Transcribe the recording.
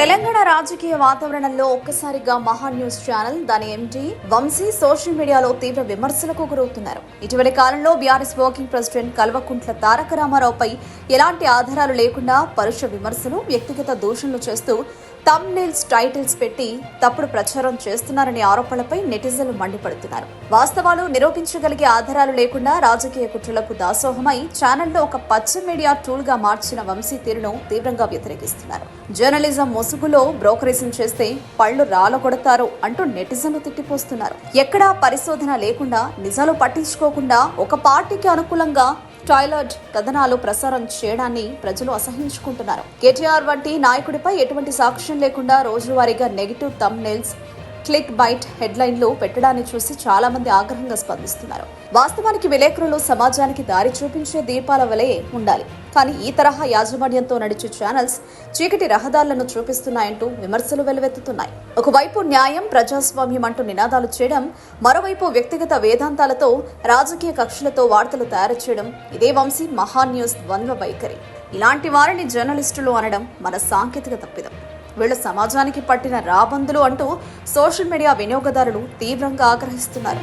తెలంగాణ రాజకీయ వాతావరణంలో ఒక్కసారిగా మహా న్యూస్ ఛానల్ దాని ఎంటీ వంశీ సోషల్ మీడియాలో తీవ్ర విమర్శలకు గురవుతున్నారు. ఇటీవలి కాలంలో BRS working president Kalvakuntla Taraka రామారావుపై ఎలాంటి ఆధారాలు లేకుండా పరుష విమర్శలు వ్యక్తిగత దూషణలు చేస్తూ తమ్నైల్స్ టైటిల్స్ పెట్టి తప్పుడు ప్రచారం చేస్తున్నారనే ఆరోపణలపై నెటిజన్లు మండిపడుతున్నారు. వాస్తవాలు నిరూపించగలిగే ఆధారాలు లేకుండా రాజకీయ కుట్రలకు దాసోహమై ఛానల్లో ఒక పచ్చ మీడియా టూల్గా మార్చిన వంశీ తీరును తీవ్రంగా వ్యతిరేకిస్తున్నారు. జర్నలిజం ముసుగులో బ్రోకరేజం చేస్తే పళ్ళు రాలగొడతారు అంటూ నెటిజన్లు తిట్టిపోస్తున్నారు. ఎక్కడా పరిశోధన లేకుండా నిజాలు పట్టించుకోకుండా ఒక పార్టీకి అనుకూలంగా టాయిలెట్ కథనాలు ప్రసారం చేయడాన్ని ప్రజలు అసహించుకుంటున్నారు. కేటీఆర్ వంటి నాయకుడిపై ఎటువంటి సాక్ష్యం లేకుండా రోజువారీగా నెగిటివ్ తమ్ నెల్స్ క్లిక్ బైట్ హెడ్లైన్లు పెట్టడాన్ని చూసి చాలా మంది ఆగ్రహంగా స్పందిస్తున్నారు. వాస్తవానికి విలేకరులు సమాజానికి దారి చూపించే దీపాల వలె ఉండాలి. కానీ ఈ తరహా యాజమాన్యంతో నడిచే ఛానల్స్ చీకటి రహదారులను చూపిస్తున్నాయంటూ విమర్శలు వెలువెత్తుతున్నాయి. ఒకవైపు న్యాయం ప్రజాస్వామ్యం అంటూ నినాదాలు చేయడం మరోవైపు వ్యక్తిగత వేదాంతాలతో రాజకీయ కక్షలతో వార్తలు తయారు చేయడం ఇదే వంశీ మహా న్యూస్ ద్వంద్వ వైఖరి. ఇలాంటి వారిని జర్నలిస్టులు అనడం మన సాంకేతిక తప్పిదం. వీళ్ళు సమాజానికి పట్టిన రాబందులు అంటూ సోషల్ మీడియా వినియోగదారులు తీవ్రంగా ఆగ్రహిస్తున్నారు.